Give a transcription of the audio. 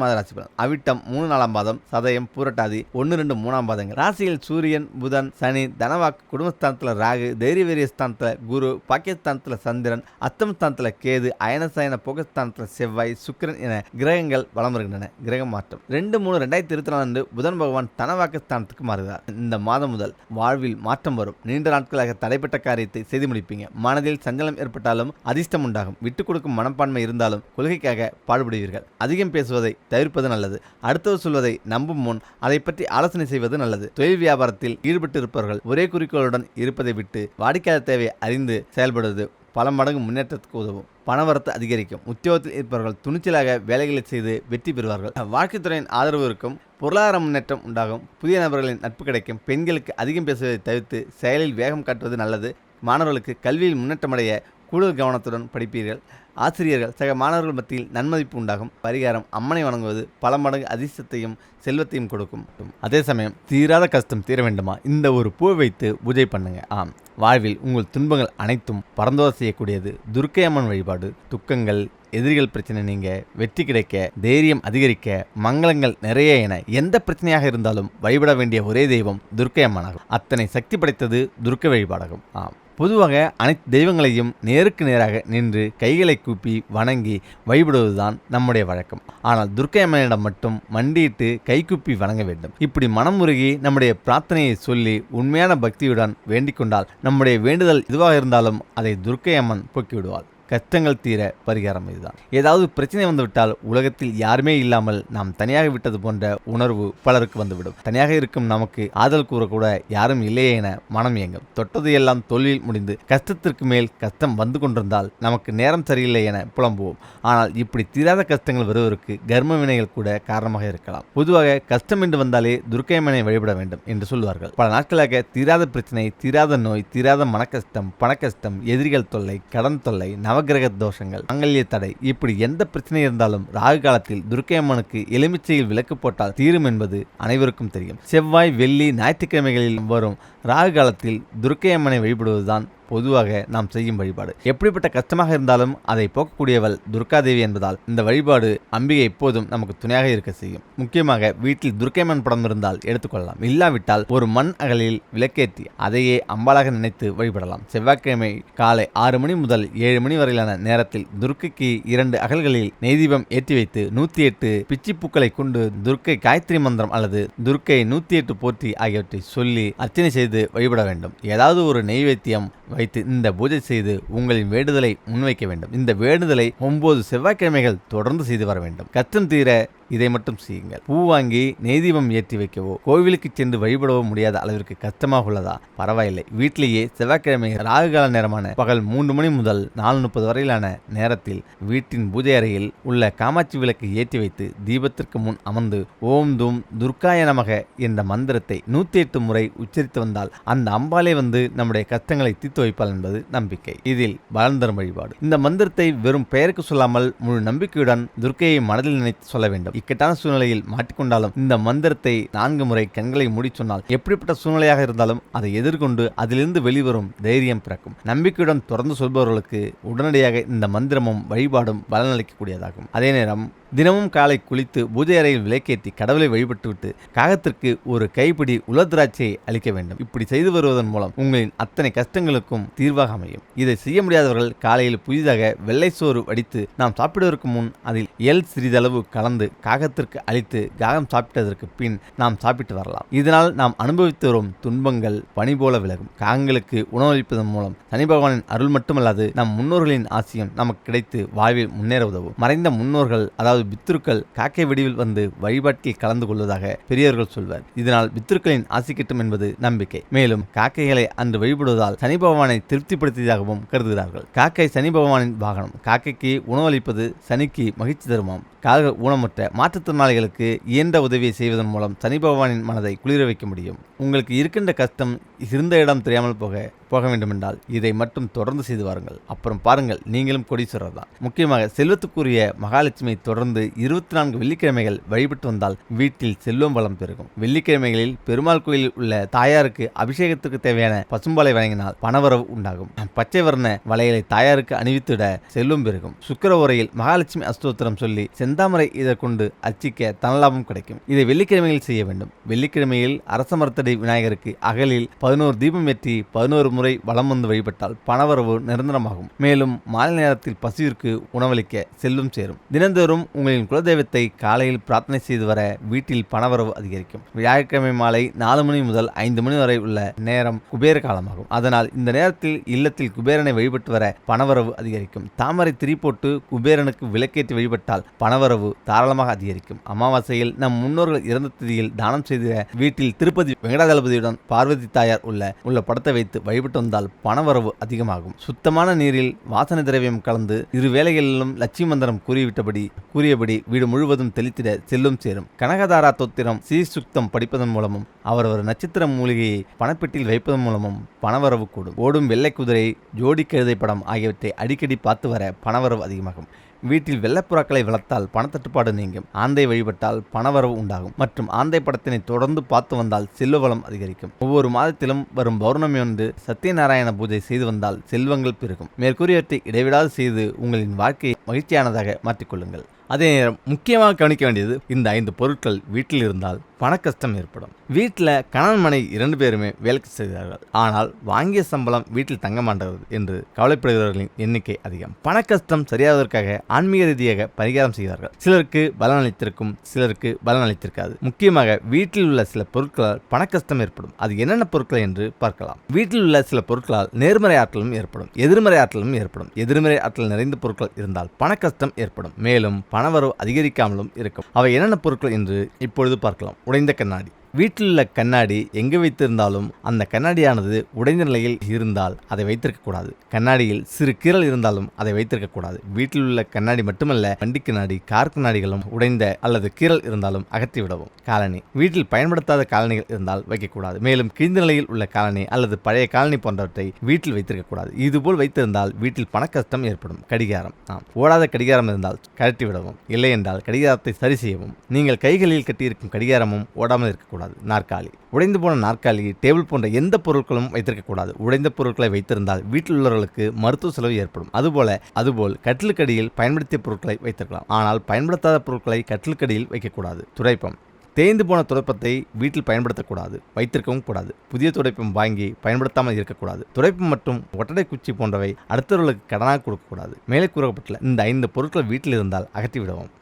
மாத ராசி பலன் அவிட்டம் மூணு நாலாம் பாதம் சதயம் பூரட்டாதி ஒன்று ரெண்டு மூணாம் பாதங்கள். ராசியில் சூரியன் புதன் சனி தனவாக்கு குடும்பஸ்தானத்தில் ராகு தைரியவீரிய ஸ்தானத்தில் குரு பாக்கியஸ்தானத்தில் சந்திரன் அத்தம் ஸ்தானத்தில் கேது அயனசயன போகஸ்தானத்தில் செவ்வாய் சுக்கிரன் என கிரகங்கள் வலம் வருகின்றன. கிரக மாற்றம். ரெண்டு மூணு ரெண்டாயிரத்தி இருபத்தி நாலு அன்று புதன் பகவான் தனவாக்கு ஸ்தானத்துக்கு மாறுகிறார். இந்த மாதம் முதல் வாழ்வில் மாற்றம் வரும். நீண்ட நாட்களாக தடைப்பட்ட காரியத்தை செய்து முடிப்பீங்க. மனதில் சஞ்சலம் ஏற்பட்டாலும் அதிர்ஷ்டம் உண்டாகும். விட்டுக் கொடுக்கும் மனப்பான்மை இருந்தாலும் கொள்கைக்காக பாடுபடுவீர்கள். அதிகம் பேசுவதை தவிர்ப்பது நல்லது. அடுத்தவர் சொல்வதை நம்பும் முன் அதை பற்றி ஆலோசனை செய்வது நல்லது. தொழில் வியாபாரத்தில் ஈடுபட்டிருப்பவர்கள் ஒரே குறிக்கோளுடன் இருப்பதை விட்டு வாடிக்கையாளர் தேவையை அறிந்து செயல்படுவது பல மடங்கு முன்னேற்றத்துக்கு உதவும். பணவரத்து அதிகரிக்கும். உத்தியோகத்தில் இருப்பவர்கள் துணிச்சலாக வேலைகளை செய்து வெற்றி பெறுவார்கள். வாழ்க்கைத்துறையின் ஆதரவு இருக்கும். பொருளாதார முன்னேற்றம் உண்டாகும். புதிய நபர்களின் நட்பு கிடைக்கும். பெண்களுக்கு அதிகம் பேசுவதை தவிர்த்து செயலில் வேகம் காட்டுவது நல்லது. மாணவர்களுக்கு கல்வியில் முன்னேற்றமடைய கூடுதல் கவனத்துடன் படிப்பீர்கள். ஆசிரியர்கள் சக மாணவர்கள் மத்தியில் நன்மதிப்பு உண்டாகும். பரிகாரம் அம்மனை வணங்குவது பல மடங்கு அதிர்ஷ்டத்தையும் செல்வத்தையும் கொடுக்கும். அதே சமயம் தீராத கஷ்டம் தீர வேண்டுமா? இந்த ஒரு பூ வைத்து பூஜை பண்ணுங்க. ஆம். வாழ்வில் உங்கள் துன்பங்கள் அனைத்தும் பரந்தோத செய்யக்கூடியது. துர்க்கை அம்மன் வழிபாடு துக்கங்கள் எதிரிகள் பிரச்சனை நீங்க வெற்றி கிடைக்க தைரியம் அதிகரிக்க மங்களங்கள் நிறைய என எந்த பிரச்சனையாக இருந்தாலும் வழிபட வேண்டிய ஒரே தெய்வம் துர்க்கை அம்மனாகும். அத்தனை சக்தி படைத்தது துர்க்கை வழிபாடாகும். ஆம். பொதுவாக அனைத்து தெய்வங்களையும் நேருக்கு நேராக நின்று கைகளை கூப்பி வணங்கி வழிபடுவதுதான் நம்முடைய வழக்கம். ஆனால் துர்க்கை அம்மனிடம் மட்டும் மண்டியிட்டு கைகூப்பி வணங்க வேண்டும். இப்படி மனமுருகி நம்முடைய பிரார்த்தனையை சொல்லி உண்மையான பக்தியுடன் வேண்டிக் கொண்டால் நம்முடைய வேண்டுதல் எதுவாக இருந்தாலும் அதை துர்க்கை அம்மன் போக்கிவிடுவாள். கஷ்டங்கள் தீர பரிகாரம் இதுதான். ஏதாவது பிரச்சனை வந்துவிட்டால் உலகத்தில் யாருமே இல்லாமல் நாம் தனியாக விட்டது போன்ற உணர்வு பலருக்கு வந்துவிடும். தனியாக இருக்கும் நமக்கு ஆதல் கூறக்கூட யாரும் இல்லையே என மனம் இயங்கும். தொட்டது எல்லாம் தொழில் முடிந்து கஷ்டத்திற்கு மேல் கஷ்டம் வந்து கொண்டிருந்தால் நமக்கு நேரம் சரியில்லை என புலம்புவோம். ஆனால் இப்படி தீராத கஷ்டங்கள் வருவதற்கு கர்ம வினைகள் கூட காரணமாக இருக்கலாம். பொதுவாக கஷ்டம் என்று வந்தாலே துர்க்கைமனை வழிபட வேண்டும் என்று சொல்வார்கள். பல நாட்களாக தீராத பிரச்சனை தீராத நோய் தீராத மனக்கஷ்டம் பணக்கஷ்டம் எதிரிகள் தொல்லை கடன் தொல்லை நவகிரக தோஷங்கள் மங்கல்ய தடை. இப்படி எந்த பிரச்சனை இருந்தாலும் ராகு காலத்தில் துர்க்கை அம்மனுக்கு எலுமிச்சையில் விளக்கு போட்டால் தீரும் என்பது அனைவருக்கும் தெரியும். செவ்வாய் வெள்ளி ஞாயிற்றுக்கிழமைகளில் வரும் ராகு காலத்தில் துர்க்கை அம்மனை வழிபடுவதுதான் பொதுவாக நாம் செய்யும் வழிபாடு. எப்படிப்பட்ட கஷ்டமாக இருந்தாலும் அதை போக்கக்கூடியவள் துர்காதேவி என்பதால் இந்த வழிபாடு அம்பிகை எப்போதும் நமக்கு துணையாக இருக்க செய்யும். முக்கியமாக வீட்டில் துர்க்கைமன் படம் இருந்தால் எடுத்துக்கொள்ளலாம். இல்லாவிட்டால் ஒரு மண் அகலில் விளக்கேற்றி அதையே அம்பாளாக நினைத்து வழிபடலாம். செவ்வாய்க்கிழமை காலை ஆறு மணி முதல் ஏழு மணி வரையிலான நேரத்தில் துர்க்கைக்கு இரண்டு அகல்களில் நெய்தீபம் ஏற்றி வைத்து நூத்தி எட்டு பிச்சிப்பூக்களை கொண்டு துர்க்கை காயத்ரி மந்திரம் அல்லது துர்க்கை நூத்தி எட்டு போற்றி ஆகியவற்றை சொல்லி அர்ச்சனை செய்து வழிபட வேண்டும். ஏதாவது ஒரு நெய்வேத்தியம் வைத்து இந்த பூஜை செய்து உங்களின் வேண்டுதலை முன்வைக்க வேண்டும். இந்த வேண்டுதலை ஒன்பது செவ்வாய்க்கிழமைகள் தொடர்ந்து செய்து வர வேண்டும். கஷ்டம் தீர இதை மட்டும் செய்யுங்கள். பூ வாங்கி நெய்தீபம் ஏற்றி வைக்கவோ கோவிலுக்கு சென்று வழிபடவோ முடியாத அளவிற்கு கஷ்டமாக உள்ளதா? பரவாயில்லை. வீட்டிலேயே செவ்வாய்க்கிழமை ராகுகால நேரமான பகல் மூன்று மணி முதல் நாலு முப்பது வரையிலான நேரத்தில் வீட்டின் பூஜை அறையில் உள்ள காமாட்சி விளக்கு ஏற்றி வைத்து தீபத்திற்கு முன் அமர்ந்து ஓம் தூம் துர்காய நமக என்ற மந்திரத்தை நூத்தி எட்டு முறை உச்சரித்து வந்தால் அந்த அம்பாலே வந்து நம்முடைய கஷ்டங்களை தீர்த்து வைப்பாள் என்பது நம்பிக்கை. இதில் பலன் தரும் வழிபாடு. இந்த மந்திரத்தை வெறும் பெயருக்கு சொல்லாமல் முழு நம்பிக்கையுடன் துர்க்கையை மனதில் நினைத்து சொல்ல வேண்டும். இக்கட்டான சூழ்நிலையில் மாட்டிக்கொண்டாலும் இந்த மந்திரத்தை நான்கு முறை கண்களை மூடி சொன்னால் எப்படிப்பட்ட சூழ்நிலையாக இருந்தாலும் அதை எதிர்கொண்டு அதிலிருந்து வெளிவரும் தைரியம் பிறக்கும். நம்பிக்கையுடன் தொடர்ந்து சொல்பவர்களுக்கு உடனடியாக இந்த மந்திரமும் வழிபாடும் பலனளிக்கக்கூடியதாகும். அதே நேரம் தினமும் காலை குளித்து பூஜை அறையில் விளக்கேற்றி கடவுளை வழிபட்டுவிட்டு காகத்திற்கு ஒரு கைப்பிடி உலர்திராட்சியை அளிக்க வேண்டும். இப்படி செய்து வருவதன் மூலம் உங்களின் அத்தனை கஷ்டங்களுக்கும் தீர்வாக அமையும். இதை செய்ய முடியாதவர்கள் காலையில் புதிதாக வெள்ளை சோறு வடித்து நாம் சாப்பிடுவதற்கு முன் அதில் எல் சிறிதளவு கலந்து காகத்திற்கு அளித்து காகம் சாப்பிட்டதற்கு பின் நாம் சாப்பிட்டு வரலாம். இதனால் நாம் அனுபவித்து வரும் துன்பங்கள் பனி போல விலகும். காகங்களுக்கு உணவளிப்பதன் மூலம் சனி பகவானின் அருள் மட்டுமல்லாது நம் முன்னோர்களின் ஆசியம் நமக்கு கிடைத்து வாழ்வில் முன்னேற உதவும். மறைந்த முன்னோர்கள் அதாவது பித்ருக்கள் காக்கை வடிவில் வந்து வழிபாட்டில் கலந்து கொள்வதாக பெரியவர்கள் சொல்வர். இதனால் பித்ருக்களின் ஆசி கிட்டும் என்பது நம்பிக்கை. மேலும் காக்கைகளை அன்று வழிபடுவதால் சனி பகவானை திருப்திப்படுத்தியதாகவும் கருதுகிறார்கள். காக்கை சனி பகவானின் வாகனம் காக்கைக்கு உணவளிப்பது சனிக்கு மகிழ்ச்சி தருமாம். காக ஊனமுற்ற மாற்றுத்திறனாளிகளுக்கு இயன்ற உதவியை செய்வதன் மூலம் சனி பகவானின் மனதை குளிர வைக்க முடியும். உங்களுக்கு இருக்கின்ற கஷ்டம் இருந்த இடம் தெரியாமல் போக போக வேண்டுமென்றால் இதை மட்டும் தொடர்ந்து செய்து வாருங்கள். அப்புறம் பாருங்கள் நீங்களும் கொடீஸ்வரர் தான். முக்கியமாக செல்வத்துக்குரிய மகாலட்சுமியை தொடர்ந்து இருபத்தி நான்கு வெள்ளிக்கிழமைகள் வழிபட்டு வந்தால் வீட்டில் செல்வம் வளம் பெருகும். வெள்ளிக்கிழமைகளில் பெருமாள் கோயிலில் உள்ள தாயாருக்கு அபிஷேகத்துக்கு தேவையான பசும்பாலை வழங்கினால் பணவரவு உண்டாகும். பச்சை வர்ண வளையலை தாயாருக்கு அணிவித்திட செல்வம் பெருகும். சுக்கிர உரையில் மகாலட்சுமி அஸ்தோத்திரம் சொல்லி செந்தாமரை இதை கொண்டு அர்ச்சிக்க தனலாபம் கிடைக்கும். இதை வெள்ளிக்கிழமையில் செய்ய வேண்டும். வெள்ளிக்கிழமையில் அரச மரத்தடி விநாயகருக்கு அகலில் பதினோரு தீபம் ஏற்றி பதினோரு முறை வலம் வந்து வழிபட்டால் பணவரவு நிரந்தரமாகும். மேலும் மாலை நேரத்தில் பசியிற்கு உணவளிக்க செல்லும் சேரும். தினந்தோறும் உங்களின் குலதெய்வத்தை காலையில் பிரார்த்தனை செய்து வர வீட்டில் பணவரவு அதிகரிக்கும். வியாழக்கிழமை மாலை நாலு மணி முதல் ஐந்து மணி வரை உள்ள நேரம் குபேர காலமாகும். அதனால் இந்த நேரத்தில் இல்லத்தில் குபேரனை வழிபட்டு வர பணவரவு அதிகரிக்கும். தாமரை திரி போட்டு குபேரனுக்கு விளக்கேற்றி வழிபட்டால் பணவரவு தாராளமாக அதிகரிக்கும். அமாவாசையில் நம் முன்னோர்கள் இறந்த திதியில் தானம் செய்த வீட்டில் திருப்பதி வெங்கடாதளபதியுடன் பார்வதி தாயார் உள்ள உள்ள படத்தை வைத்து வழிபட்டு சாப்பிட்டு வந்தால் பணவரவு அதிகமாகும். சுத்தமான நீரில் வாசனை திரவியம் கலந்து இரு வேளைகளிலும் லட்சுமி மந்திரம் கூறிவிட்டபடி கூறியபடி வீடு முழுவதும் தெளித்திட செல்லும் சேரும். கனகதாரா தோத்திரம் சீசுக்தம் படிப்பதன் மூலமும் அவரவர் நட்சத்திர மூலிகையை பணப்பெட்டியில் வைப்பதன் மூலமும் பணவரவு கூடும். ஓடும் வெள்ளை குதிரை ஜோடி கழுதை படம் ஆகியவற்றை அடிக்கடி பார்த்து வர பணவரவு அதிகமாகும். வீட்டில் வெள்ளப்புறாக்களை வளர்த்தால் பணத்தட்டுப்பாடு நீங்கும். ஆந்தை வழிபட்டால் பணவரவு உண்டாகும். மற்றும் ஆந்தை படத்தினை தொடர்ந்து பார்த்து வந்தால் செல்வ வளம் அதிகரிக்கும். ஒவ்வொரு மாதத்திலும் வரும் பௌர்ணமி ஒன்று சத்யநாராயண பூஜை செய்து வந்தால் செல்வங்கள் பெருகும். மேற்கூறியவற்றை இடைவிடாது செய்து உங்களின் வாழ்க்கையை மகிழ்ச்சியானதாக மாற்றிக்கொள்ளுங்கள். அதே நேரம் முக்கியமாக கவனிக்க வேண்டியது இந்த ஐந்து பொருட்கள் வீட்டில் இருந்தால் பண கஷ்டம் ஏற்படும். வீட்டில் கணவன் மனை இரண்டு பேருமே வேலைக்கு செய்கிறார்கள் ஆனால் வாங்கிய சம்பளம் வீட்டில் தங்க மாட்டது என்று கவலைப்படுகிறவர்களின் எண்ணிக்கை அதிகம். பண கஷ்டம் சரியாவதற்காக ஆன்மீக ரீதியாக பரிகாரம் செய்கிறார்கள். சிலருக்கு பலன் அளித்திருக்கும் சிலருக்கு பலன் அளித்திருக்காது. முக்கியமாக வீட்டில் உள்ள சில பொருட்களால் பண கஷ்டம் ஏற்படும். அது என்னென்ன பொருட்கள் என்று பார்க்கலாம். வீட்டில் உள்ள சில பொருட்களால் நேர்மறை ஆற்றலும் ஏற்படும். எதிர்மறை ஆற்றலும் ஏற்படும். எதிர்மறை ஆற்றல் நிறைந்த பொருட்கள் இருந்தால் பண கஷ்டம் ஏற்படும். மேலும் பண பணவரவு அதிகரிக்காமலும் இருக்கும். அவை என்னென்ன பொருட்கள் என்று இப்பொழுது பார்க்கலாம். உடைந்த கண்ணாடி. வீட்டில் உள்ள கண்ணாடி எங்கே வைத்திருந்தாலும் அந்த கண்ணாடியானது உடைந்த நிலையில் இருந்தால் அதை வைத்திருக்கக்கூடாது கண்ணாடியில் சிறு கீறல் இருந்தாலும் அதை வைத்திருக்கக்கூடாது வீட்டில் உள்ள கண்ணாடி மட்டுமல்ல வண்டி கண்ணாடி கார் கண்ணாடிகளும் உடைந்த அல்லது கீறல் இருந்தாலும் அகற்றி விடவும். காலனி வீட்டில் பயன்படுத்தாத காலனிகள் இருந்தால் வைக்கக்கூடாது மேலும் கிழிந்த நிலையில் உள்ள காலனி அல்லது பழைய காலனி போன்றவற்றை வீட்டில் வைத்திருக்கக்கூடாது இதுபோல் வைத்திருந்தால் வீட்டில் பணக்கஷ்டம் ஏற்படும். கடிகாரம். ஆம். ஓடாத கடிகாரம் இருந்தால் கழட்டி விடவும். இல்லை என்றால் கடிகாரத்தை சரி செய்யவும். நீங்கள் கைகளில் கட்டியிருக்கும் கடிகாரமும் ஓடாமல் இருக்கக்கூடாது நாற்காலி. உடைந்து போன நாற்காலி டேபிள் போன்ற எந்த பொருட்களும் வைத்திருக்கக்கூடாது. உடைந்த பொருட்களை வைத்திருந்தால் வீட்டில் உள்ளவர்களுக்கு மருத்துவ செலவு ஏற்படும். அதுபோல அதுபோல் கட்டிலுக்கடியில் பயன்படுத்திய பொருட்களை வைத்திருக்கலாம். ஆனால் பயன்படுத்தாத பொருட்களை கட்டிலுக்கடியில் வைக்கக்கூடாது. துடைப்பம். தேய்ந்து போன துடைப்பத்தை வீட்டில் பயன்படுத்தக்கூடாது. வைத்திருக்கவும் கூடாது. புதிய துடைப்பம் வாங்கி பயன்படுத்தாமல் இருக்கக்கூடாது. துடைப்பம் மற்றும் ஒட்டடை குச்சி போன்றவை அடுத்தவர்களுக்கு கடனாக கொடுக்கக்கூடாது. மேலே கூறப்பட்டுள்ள இந்த ஐந்து பொருட்கள் வீட்டில் இருந்தால் அகற்றிவிடவும்.